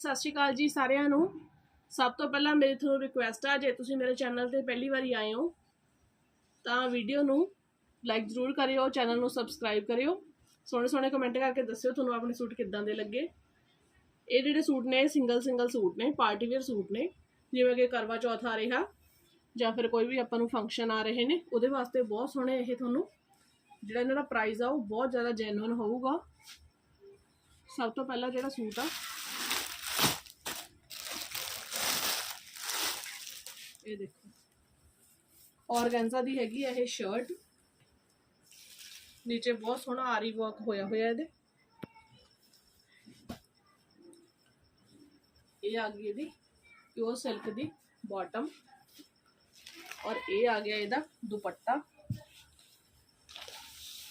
ਸਤਿ ਸ਼੍ਰੀ ਅਕਾਲ ਜੀ ਸਾਰਿਆਂ ਨੂੰ। ਸਭ ਤੋਂ ਪਹਿਲਾਂ ਮੇਰੀ ਤੁਹਾਨੂੰ ਰਿਕੁਐਸਟ ਆ, ਜੇ ਤੁਸੀਂ ਮੇਰੇ ਚੈਨਲ ਤੇ ਪਹਿਲੀ ਵਾਰੀ ਆਏ ਹੋ, ਤਾਂ ਵੀਡੀਓ ਨੂੰ ਲਾਈਕ ਜ਼ਰੂਰ ਕਰਿਓ ਚੈਨਲ ਨੂੰ ਸਬਸਕ੍ਰਾਈਬ ਕਰਿਓ। ਸੋਹਣੇ ਸੋਹਣੇ ਕਮੈਂਟ ਕਰਕੇ ਦੱਸਿਓ ਤੁਹਾਨੂੰ ਆਪਣੇ ਸੂਟ ਕਿੱਦਾਂ ਦੇ ਲੱਗੇ। ਇਹ ਜਿਹੜੇ ਸੂਟ ਨੇ ਸਿੰਗਲ ਸਿੰਗਲ ਸੂਟ ਨੇ ਪਾਰਟੀ ਵੇਅਰ ਸੂਟ ਨੇ, ਜਿਵੇਂ ਕਿ ਕਰਵਾ ਚੌਥ ਆ ਰਿਹਾ, ਜਾਂ ਫਿਰ ਕੋਈ ਵੀ ਆਪਾਂ ਨੂੰ ਫੰਕਸ਼ਨ ਆ ਰਹੇ ਨੇ, ਉਹਦੇ ਵਾਸਤੇ ਬਹੁਤ ਸੋਹਣੇ ਇਹ ਤੁਹਾਨੂੰ, ਜਿਹੜਾ ਇਹਨਾਂ ਦਾ ਪ੍ਰਾਈਸ ਆ, ਉਹ ਬਹੁਤ ਜ਼ਿਆਦਾ ਜੈਨੂਇਨ ਹੋਊਗਾ। ਸਭ ਤੋਂ ਪਹਿਲਾਂ ਜਿਹੜਾ ਸੂਟ ਆ ਇਹ ਦੇਖੋ। ਔਰਗੈਂਜ਼ਾ ਦੀ ਹੈਗੀ ਇਹ ਸ਼ਰਟ ਨੀਚੇ ਬਹੁਤ ਸੋਹਣਾ ਆਰੀ ਵਰਕ ਹੋਇਆ ਹੋਇਆ ਇਹਦੇ। ਇਹ ਆ ਗਈ ਇਹਦੀ ਪਿਓਰ ਸਿਲਕ ਦੀ ਬਾਟਮ ਔਰ ਇਹ ਆ ਗਿਆ ਇਹਦਾ ਦੁਪੱਟਾ।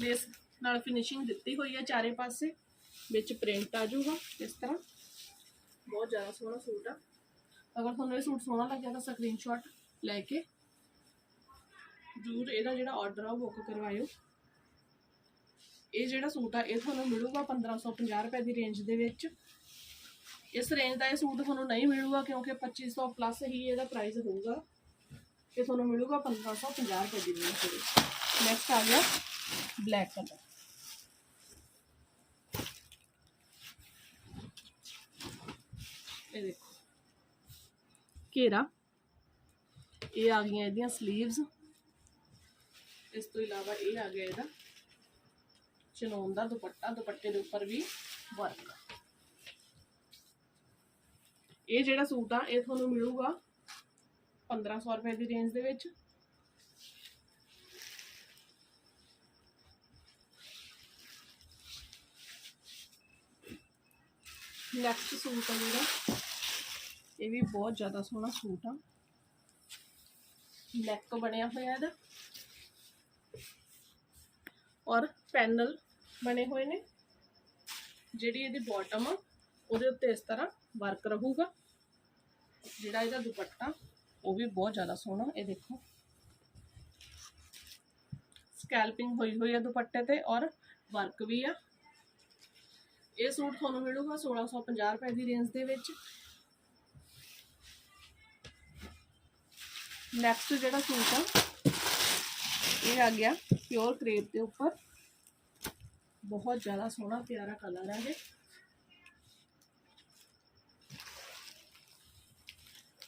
ਬੇਸ ਨਾਲ ਫਿਨਿਸ਼ਿੰਗ ਦਿੱਤੀ ਹੋਈ ਹੈ ਚਾਰੇ ਪਾਸੇ। ਵਿੱਚ ਪ੍ਰਿੰਟ ਆ ਜਾਊਗਾ ਇਸ ਤਰ੍ਹਾਂ। ਬਹੁਤ ਜ਼ਿਆਦਾ ਸੋਹਣਾ ਸੂਟ ਆ। ਅਗਰ ਤੁਹਾਨੂੰ ਇਹ ਸੂਟ ਸੋਹਣਾ ਲੱਗਿਆ ਤਾਂ ਸਕਰੀਨਸ਼ਾਟ ਲੈ ਕੇ ਜ਼ਰੂਰ ਇਹਦਾ ਜਿਹੜਾ ਆਰਡਰ ਆ ਉਹ ਬੁੱਕ ਕਰਵਾਇਓ। ਇਹ ਜਿਹੜਾ ਸੂਟ ਆ, ਇਹ ਤੁਹਾਨੂੰ ਮਿਲੂਗਾ 1550 ਰੁਪਏ ਦੀ ਰੇਂਜ ਦੇ ਵਿੱਚ। ਇਸ ਰੇਂਜ ਦਾ ਇਹ ਸੂਟ ਤੁਹਾਨੂੰ ਨਹੀਂ ਮਿਲੂਗਾ ਕਿਉਂਕਿ 2500 ਪਲੱਸ ਹੀ ਇਹਦਾ ਪ੍ਰਾਈਸ ਹੋਊਗਾ। ਇਹ ਤੁਹਾਨੂੰ ਮਿਲੂਗਾ 1550 ਰੁਪਏ ਦੀ ਰੇਂਜ ਦੇ ਵਿੱਚ। ਨੈਕਸਟ ਆ ਗਿਆ ਬਲੈਕ ਕਲਰ ਇਹ ਦੇਖੋ। ਘੇਰਾ। ਇਹ ਆ ਗਈਆਂ ਇਹਦੀਆਂ 슬ੀਵਸ ਇਸ ਤੋਂ ਇਲਾਵਾ ਇਹ ਆ ਗਿਆ ਇਹਦਾ ਚਨੋਨ ਦਾ ਦੁਪੱਟਾ, ਦੁਪੱਟੇ ਦੇ ਉੱਪਰ ਵੀ ਵਰਕ ਇਹ ਜਿਹੜਾ ਸੂਟ ਆ, ਇਹ ਤੁਹਾਨੂੰ ਮਿਲੂਗਾ 1500 ਰੁਪਏ ਦੀ ਰੇਂਜ ਦੇ ਵਿੱਚ। ਨੈਕਸਟ ਸੂਟ ਆ ਜਿਹੜਾ। ਇਹ ਵੀ ਬਹੁਤ ਜ਼ਿਆਦਾ ਸੋਹਣਾ ਸੂਟ ਆ। ਨੈਕ ਬਣਿਆ ਹੋਇਆ ਇਹਦਾ। ਔਰ ਪੈਨਲ ਬਣੇ ਹੋਏ ਨੇ। ਜਿਹੜੀ ਇਹਦੀ ਬਾਟਮ ਆ, ਉਹਦੇ ਉੱਤੇ ਇਸ ਤਰ੍ਹਾਂ ਵਰਕ ਰਹੂਗਾ। ਜਿਹੜਾ ਇਹਦਾ ਦੁਪੱਟਾ, ਉਹ ਵੀ ਬਹੁਤ ਜ਼ਿਆਦਾ ਸੋਹਣਾ, ਇਹ ਦੇਖੋ। ਸਕੈਲਪਿੰਗ ਹੋਈ ਹੋਈ ਆ ਦੁਪੱਟੇ ਤੇ ਔਰ ਵਰਕ ਵੀ ਆ। ਇਹ ਸੂਟ ਤੁਹਾਨੂੰ ਮਿਲੂਗਾ 1650 ਰੁਪਏ ਦੀ ਰੇਂਜ ਦੇ ਵਿੱਚ। ਨੈਕਸਟ ਜਿਹੜਾ ਸੂਟ ਆ ਇਹ ਆ ਗਿਆ ਪਿਓਰ ਕ੍ਰੇਪ ਦੇ ਉੱਪਰ ਬਹੁਤ ਜ਼ਿਆਦਾ ਸੋਹਣਾ ਪਿਆਰਾ ਕਲਰ ਹੈ ਇਹ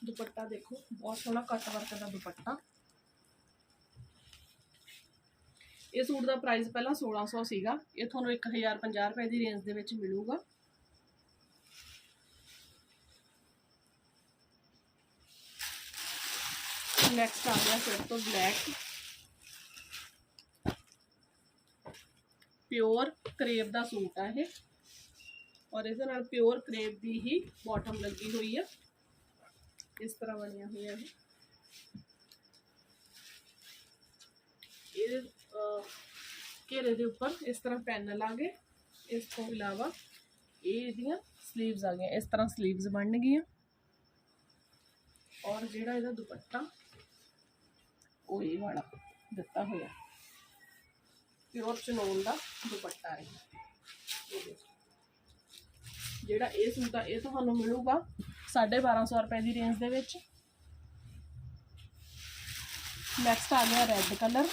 ਦੁਪੱਟਾ ਦੇਖੋ ਬਹੁਤ ਸੋਹਣਾ ਕੱਟ ਵਰਕ ਦਾ ਦੁਪੱਟਾ ਇਹ ਸੂਟ ਦਾ ਪ੍ਰਾਈਸ ਪਹਿਲਾਂ 1600 ਸੀਗਾ ਇਹ ਤੁਹਾਨੂੰ 1050 ਰੁਪਏ ਦੀ ਰੇਂਜ ਦੇ ਵਿੱਚ ਮਿਲੂਗਾ ਨੈਕਸਟ ਆ ਗਿਆ ਫਿਰ ਤੋਂ ਬਲੈਕ ਪਿਓਰ ਕਰੇਪ ਦਾ ਸੂਟ ਆ ਇਹ। ਔਰ ਇਹਦੇ ਨਾਲ ਪਿਓਰ ਕਰੇਪ ਦੀ ਹੀ ਬਾਟਮ ਲੱਗੀ ਹੋਈ ਆ। ਇਸ ਤਰ੍ਹਾਂ ਬਣਿਆ ਹੋਇਆ ਇਹ। ਇਹ ਅਹ, ਘੇਰੇ ਦੇ ਉੱਪਰ ਇਸ ਤਰ੍ਹਾਂ ਪੈਨਲ ਆ ਗਏ ਇਸ ਤੋਂ ਇਲਾਵਾ ਇਹ ਇਹਦੀਆਂ 슬ੀਵਸ ਆ ਗਈਆਂ। ਇਸ ਤਰ੍ਹਾਂ 슬ੀਵਸ ਬਣਨਗੀਆਂ ਵਾਲਾ ਦਿੱਤਾ ਹੋਇਆ। ਪਿਓਰ ਚਨੋਨ ਦਾ ਦੁਪੱਟਾ ਹੈ। ਜਿਹੜਾ ਇਹ ਸੂਟ ਆ, ਇਹ ਤੁਹਾਨੂੰ ਮਿਲੂਗਾ 1250 ਰੁਪਏ ਦੀ ਰੇਂਜ ਦੇ ਵਿੱਚ। ਨੈਕਸਟ ਆ ਗਿਆ red colour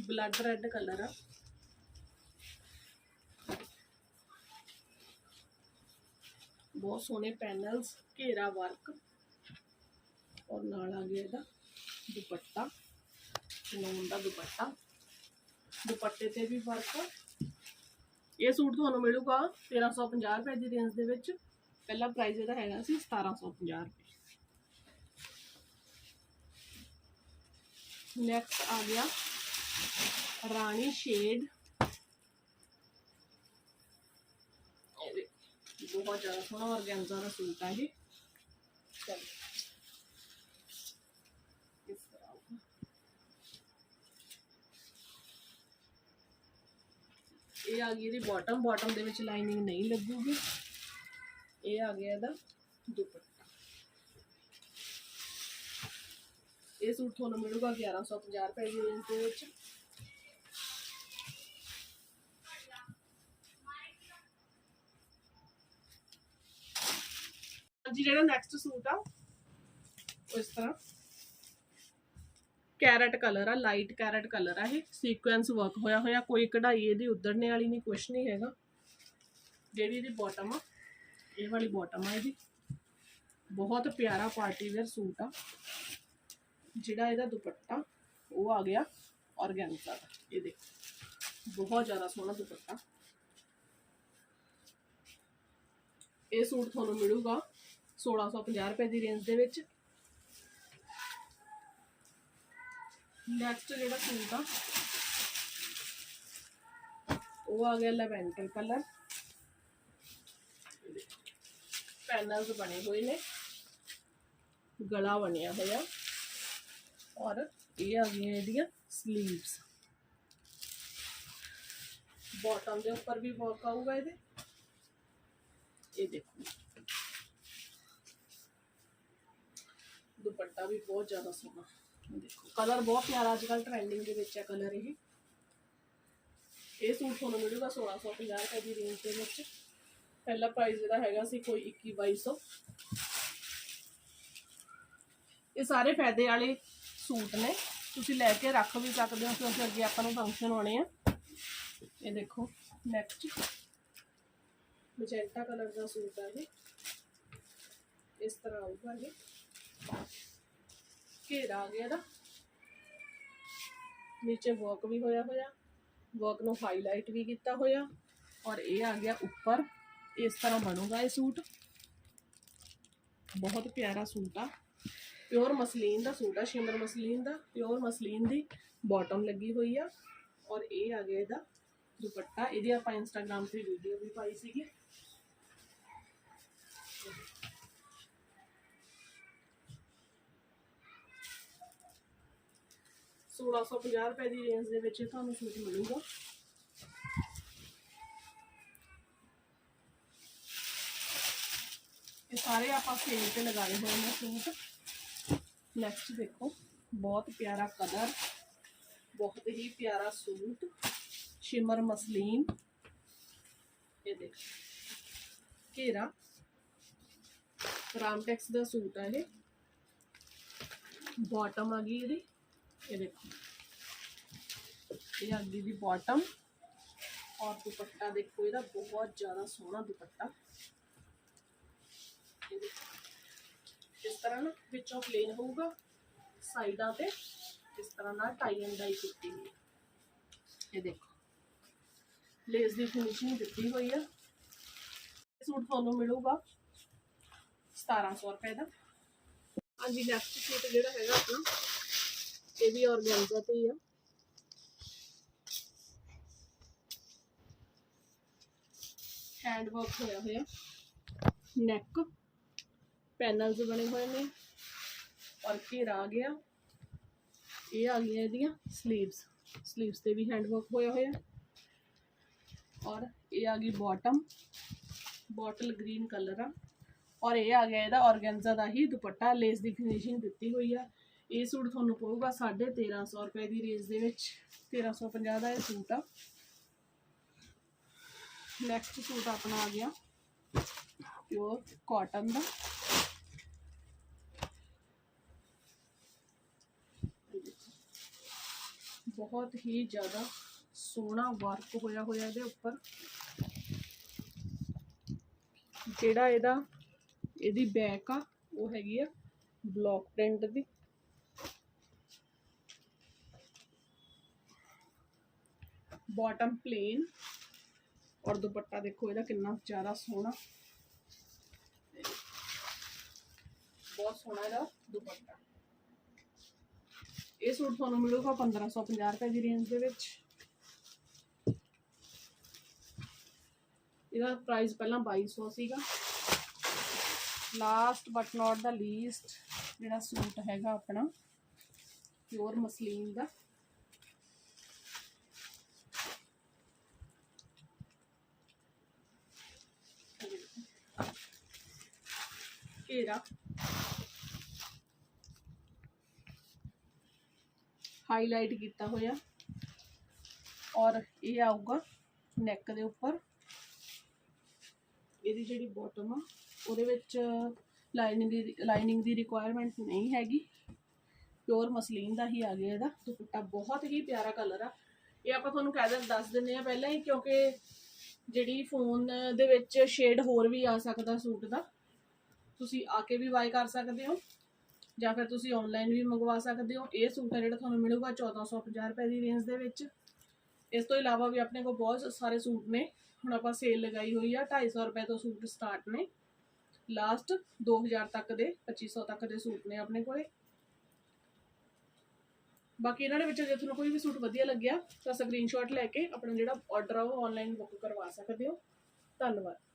blood red colour ਆ। ਬਹੁਤ ਸੋਹਣੇ ਪੈਨਲਸ ਘੇਰਾ ਵਰਕ ਔਰ ਨਾਲ ਆ ਗਿਆ ਇਹਦਾ ਦੁਪੱਟਾ ਚਨੋਨ ਦਾ ਦੁਪੱਟਾ। ਦੁਪੱਟੇ ਤੇ ਵੀ ਵਰਕ ਇਹ ਸੂਟ ਤੁਹਾਨੂੰ ਮਿਲੂਗਾ 1350 ਰੁਪਏ ਦੀ ਰੇਂਜ ਦੇ ਵਿੱਚ। ਪਹਿਲਾ ਪ੍ਰਾਈਸ ਇਹਦਾ ਹੈਗਾ ਸੀ 1750 ਰੁਪਏ। ਨੈਕਸਟ ਆ ਗਿਆ ਰਾਣੀ ਸ਼ੇਡ ਇਹ ਬਹੁਤ ਜ਼ਿਆਦਾ ਸੋਹਣਾ ਔਰਗੈਂਜ਼ਾ ਦਾ ਸੂਟ ਹੈ ਇਹ। ਚਲੋ। ਇਹ ਆ ਗਈ ਇਹਦੀ ਬਾਟਮ ਬਾਟਮ ਦੇ ਵਿੱਚ ਲਾਈਨਿੰਗ ਨਹੀਂ ਲੱਗੂਗੀ। ਇਹ ਆ ਗਿਆ ਇਹਦਾ ਦੁਪੱਟਾ। ਇਹ ਸੂਟ ਤੁਹਾਨੂੰ ਮਿਲੂਗਾ 1150 ਰੁਪਏ ਦੀ ਰੇਂਜ ਦੇ ਵਿੱਚ। ਜੀ ਜਿਹੜਾ ਨੈਕਸਟ ਸੂਟ ਆ ਉਸ ਤਰ੍ਹਾਂ। ਕੈਰਟ ਕਲਰ ਆ, ਲਾਈਟ ਕੈਰਟ ਕਲਰ ਆ ਇਹ। ਸੀਕੁਐਂਸ ਵਰਕ ਹੋਇਆ ਹੋਇਆ, ਕੋਈ ਕਢਾਈ ਇਹਦੀ ਉਧੜਨੇ ਵਾਲੀ ਨਹੀਂ, ਕੁਛ ਨਹੀਂ ਹੈਗਾ। ਜਿਹੜੀ ਇਹਦੀ ਬਾਟਮ ਆ, ਇਹ ਵਾਲੀ ਬਾਟਮ ਆ ਇਹਦੀ। ਬਹੁਤ ਪਿਆਰਾ ਪਾਰਟੀ ਵੇਅਰ ਸੂਟ ਆ। ਜਿਹੜਾ ਇਹਦਾ ਦੁਪੱਟਾ, ਉਹ ਆ ਗਿਆ ਔਰਗੈਨਿਕਾ ਦਾ ਇਹ ਦੇਖੋ ਬਹੁਤ ਜ਼ਿਆਦਾ ਸੋਹਣਾ ਦੁਪੱਟਾ। ਇਹ ਸੂਟ ਤੁਹਾਨੂੰ ਮਿਲੂਗਾ 1650 ਰੁਪਏ ਦੀ ਰੇਂਜ ਦੇ ਵਿੱਚ। ਨੈਕਸਟ ਜਿਹੜਾ ਸੂਟ ਆ, ਉਹ ਆ ਗਿਆ ਲੈਵੈਂਡਰ ਕਲਰ ਪੈਨਲਸ ਬਣੇ ਹੋਏ ਨੇ। ਗਲਾ ਬਣਿਆ ਹੋਇਆ। ਔਰ ਇਹ ਆ ਗਈਆਂ ਇਹਦੀਆਂ 슬ੀਵਸ ਬਾਟਮ ਦੇ ਉੱਪਰ ਵੀ ਵਰਕ ਆਊਗਾ ਇਹਦੇ। ਇਹ ਦੇਖੋ। ਦੁਪੱਟਾ ਵੀ ਬਹੁਤ ਜ਼ਿਆਦਾ ਸੋਹਣਾ। ਦੇਖੋ ਕਲਰ ਬਹੁਤ ਪਿਆਰਾ ਅੱਜ ਕੱਲ ਟ੍ਰੈਂਡਿੰਗ ਦੇ ਵਿੱਚ ਹੈ ਕਲਰ ਇਹ ਇਹ ਸੂਟ ਤੁਹਾਨੂੰ ਮਿਲੂਗਾ 1650 ਰੁਪਏ ਦੀ ਰੇਂਜ ਦੇ ਵਿੱਚ ਪਹਿਲਾ ਪ੍ਰਾਈਸ ਇਹਦਾ ਹੈਗਾ ਸੀ ਕੋਈ 21 2200 ਇਹ ਸਾਰੇ ਫਾਇਦੇ ਵਾਲੇ ਸੂਟ ਨੇ ਤੁਸੀਂ ਲੈ ਕੇ ਰੱਖ ਵੀ ਸਕਦੇ ਹੋ ਕਿਉਂਕਿ ਅੱਗੇ ਆਪਾਂ ਨੂੰ ਫੰਕਸ਼ਨ ਹੋਣੇ ਆ ਇਹ ਦੇਖੋ ਨੈਕਸਟ ਮੈਜੈਂਟਾ ਕਲਰ ਦਾ ਸੂਟ ਆ ਇਹ ਇਸ ਤਰ੍ਹਾਂ ਆਊਗਾ ਇਹ ਘੇਰਾ ਆ ਗਿਆ ਇਹਦਾ ਨੀਚੇ ਵਰਕ ਵੀ ਹੋਇਆ ਹੋਇਆ ਵਰਕ ਨੂੰ ਹਾਈਲਾਈਟ ਵੀ ਕੀਤਾ ਹੋਇਆ, ਔਰ ਇਹ ਆ ਗਿਆ ਉੱਪਰ। ਇਸ ਤਰ੍ਹਾਂ ਬਣੂਗਾ ਇਹ ਸੂਟ। ਬਹੁਤ ਪਿਆਰਾ ਸੂਟ ਆ। ਪਿਓਰ ਮਸਲੀਨ ਦਾ ਸੂਟ ਆ ਸ਼ਿਮਰ ਮਸਲੀਨ ਦਾ। ਪਿਓਰ ਮਸਲੀਨ ਦੀ ਬਾਟਮ ਲੱਗੀ ਹੋਈ ਆ। ਔਰ ਇਹ ਆ ਗਿਆ ਇਹਦਾ ਦੁਪੱਟਾ। ਇਹਦੀ ਆਪਾਂ ਇੰਸਟਾਗ੍ਰam ਤੇ ਵੀਡੀਓ ਵੀ ਪਾਈ ਸੀਗੀ। ਸੋਲਾਂ ਸੌ ਪੰਜਾਹ ਰੁਪਏ ਦੀ ਰੇਂਜ ਦੇ ਵਿੱਚ ਇਹ ਤੁਹਾਨੂੰ ਸੂਟ ਮਿਲੂਗਾ ਇਹ ਸਾਰੇ ਆਪਾਂ ਸੇਲ ਤੇ ਲਗਾਏ ਹੋਏ ਨੇ ਸੂਟ ਨੈਕਸਟ ਦੇਖੋ ਬਹੁਤ ਪਿਆਰਾ ਕਲਰ ਬਹੁਤ ਹੀ ਪਿਆਰਾ ਸੂਟ ਸ਼ਿਮਰ ਮਸਲੀਨ ਇਹ ਦੇਖੋ ਘੇਰਾ ਰਾਮਟੈਕਸ ਦਾ ਸੂਟ ਆ ਇਹ ਬਾਟਮ ਆ ਗਈ ਇਹਦੀ ਇਹ ਦੇਖੋ ਇਹ ਅੱਗੇ ਦੀ ਬਾਟਮ ਔਰ ਦੁਪੱਟਾ ਦੇਖੋ ਇਹਦਾ ਬਹੁਤ ਜ਼ਿਆਦਾ ਸੋਹਣਾ ਦੁਪੱਟਾ ਇਸ ਤਰ੍ਹਾਂ ਨਾ ਵਿੱਚੋਂ ਪਲੇਨ ਹੋਊਗਾ ਸਾਈਡਾਂ ਤੇ ਇਸ ਤਰ੍ਹਾਂ ਨਾਲ ਟਾਈ ਐਂਡ ਡਾਈ ਕੀਤੀ ਹੋਈ ਇਹ ਦੇਖੋ ਲੇਸ ਦੀ ਫਿਨਿਸ਼ਿੰਗ ਦਿੱਤੀ ਹੋਈ ਆ ਸੂਟ ਤੁਹਾਨੂੰ ਮਿਲੂਗਾ 1700 ਰੁਪਏ ਦਾ ਹਾਂਜੀ ਨੈਕਸਟ ਸੂਟ ਜਿਹੜਾ ਹੈਗਾ ਆਪਣਾ। ਇਹ ਵੀ ਔਰਗੈਂਜ਼ਾ ਤੇ ਹੀ ਆ। ਹੈਂਡ ਵਰਕ ਹੋਇਆ ਹੋਇਆ। ਨੈਕ ਪੈਨਲਸ ਬਣੇ ਹੋਏ ਨੇ। ਔਰ ਘੇਰਾ ਆ ਗਿਆ। ਇਹ ਆ ਗਈਆਂ ਇਹਦੀਆਂ 슬ੀਵਸ 슬ੀਵਸ ਤੇ ਵੀ ਹੈਂਡ ਵਰਕ ਹੋਇਆ ਹੋਇਆ। ਔਰ ਇਹ ਆ ਗਈ ਬਾਟਮ ਬੋਟਲ ਗ੍ਰੀਨ ਕਲਰ ਆ। ਔਰ ਇਹ ਆ ਗਿਆ ਇਹਦਾ ਔਰਗੈਂਜ਼ਾ ਦਾ ਹੀ ਦੁਪੱਟਾ। ਲੇਸ ਦੀ ਫਿਨਿਸ਼ਿੰਗ ਦਿੱਤੀ ਹੋਈ ਆ। ਇਹ ਸੂਟ ਤੁਹਾਨੂੰ ਪਊਗਾ 1350 ਰੁਪਏ ਦੀ ਰੇਂਜ ਦੇ ਵਿੱਚ। 1350 ਦਾ ਇਹ ਸੂਟ ਆ। ਨੈਕਸਟ ਸੂਟ ਆਪਣਾ ਆ ਗਿਆ। ਪਿਓਰ ਕਾਟਨ ਦਾ। ਬਹੁਤ ਹੀ ਜ਼ਿਆਦਾ ਸੋਹਣਾ ਵਰਕ ਹੋਇਆ ਹੋਇਆ ਇਹਦੇ ਉੱਪਰ। ਜਿਹੜਾ ਇਹਦਾ ਇਹਦੀ ਬੈਕ ਆ, ਉਹ ਹੈਗੀ ਆ ਬਲੌਕ ਪ੍ਰਿੰਟ ਦੀ। ਬਾਟਮ ਪਲੇਨ ਔਰ ਦੁਪੱਟਾ ਦੇਖੋ, ਇਹਦਾ ਕਿੰਨਾ ਜ਼ਿਆਦਾ ਸੋਹਣਾ। ਬਹੁਤ ਸੋਹਣਾ ਇਹਦਾ ਦੁਪੱਟਾ। ਇਹ ਸੂਟ ਤੁਹਾਨੂੰ ਮਿਲੂਗਾ 1550 ਰੁਪਏ ਦੀ ਰੇਂਜ ਦੇ ਵਿੱਚ। ਇਹਦਾ ਪ੍ਰਾਈਸ ਪਹਿਲਾਂ 2200 ਸੀਗਾ। Last but not the least ਜਿਹੜਾ ਸੂਟ ਹੈਗਾ ਆਪਣਾ ਪਿਓਰ ਮਸਲੀਨ ਦਾ। ਘੇਰਾ। ਹਾਈਲਾਈਟ ਕੀਤਾ ਹੋਇਆ। ਔਰ ਇਹ ਆਊਗਾ ਨੈਕ ਦੇ ਉੱਪਰ। ਇਹਦੀ ਜਿਹੜੀ ਬਾਟਮ ਆ, ਉਹਦੇ ਵਿੱਚ ਲਾਈਨਿੰਗ ਦੀ ਲਾਈਨਿੰਗ ਦੀ ਰਿਕੁਆਇਰਮੈਂਟ ਨਹੀਂ ਹੈਗੀ। ਪਿਓਰ ਮਸਲੀਨ ਦਾ ਹੀ ਆ ਗਿਆ ਇਹਦਾ। ਦੁਪੱਟਾ ਬਹੁਤ ਹੀ ਪਿਆਰਾ ਕਲਰ ਆ। ਇਹ ਆਪਾਂ ਤੁਹਾਨੂੰ ਕਹਿ ਦਿੰਦੇ ਦੱਸ ਦਿੰਨੇ ਆ ਪਹਿਲਾਂ ਹੀ, ਕਿਉਂਕਿ ਜਿਹੜੀ ਫੋਨ ਦੇ ਵਿੱਚ ਸ਼ੇਡ ਹੋਰ ਵੀ ਆ ਸਕਦਾ ਸੂਟ ਦਾ। ਤੁਸੀਂ ਆ ਕੇ ਵੀ ਬਾਈ ਕਰ ਸਕਦੇ ਹੋ ਜਾਂ ਫਿਰ ਤੁਸੀਂ ਆਨਲਾਈਨ ਵੀ ਮੰਗਵਾ ਸਕਦੇ ਹੋ। ਇਹ ਸੂਟ ਹੈ ਜਿਹੜਾ ਤੁਹਾਨੂੰ ਮਿਲੂਗਾ 1450 ਰੁਪਏ ਦੀ ਰੇਂਜ ਦੇ ਵਿੱਚ। ਇਸ ਤੋਂ ਇਲਾਵਾ ਵੀ ਆਪਣੇ ਕੋਲ ਬਹੁਤ ਸਾਰੇ ਸੂਟ ਨੇ। ਹੁਣ ਆਪਾਂ ਸੇਲ ਲਗਾਈ ਹੋਈ ਆ 250 ਰੁਪਏ ਤੋਂ ਸੂਟ ਸਟਾਰਟ ਨੇ। ਲਾਸਟ 2000 ਤੱਕ ਦੇ 2500 ਤੱਕ ਦੇ ਸੂਟ ਨੇ ਆਪਣੇ ਕੋਲੇ। ਬਾਕੀ ਇਹਨਾਂ ਦੇ ਵਿੱਚ ਜੇ ਤੁਹਾਨੂੰ ਕੋਈ ਵੀ ਸੂਟ ਵਧੀਆ ਲੱਗਿਆ ਤਾਂ ਸਕਰੀਨਸ਼ਾਟ ਲੈ ਕੇ ਆਪਣਾ ਜਿਹੜਾ ਆਰਡਰ ਆ ਉਹ ਆਨਲਾਈਨ ਬੁੱਕ ਕਰਵਾ ਸਕਦੇ ਹੋ। ਧੰਨਵਾਦ।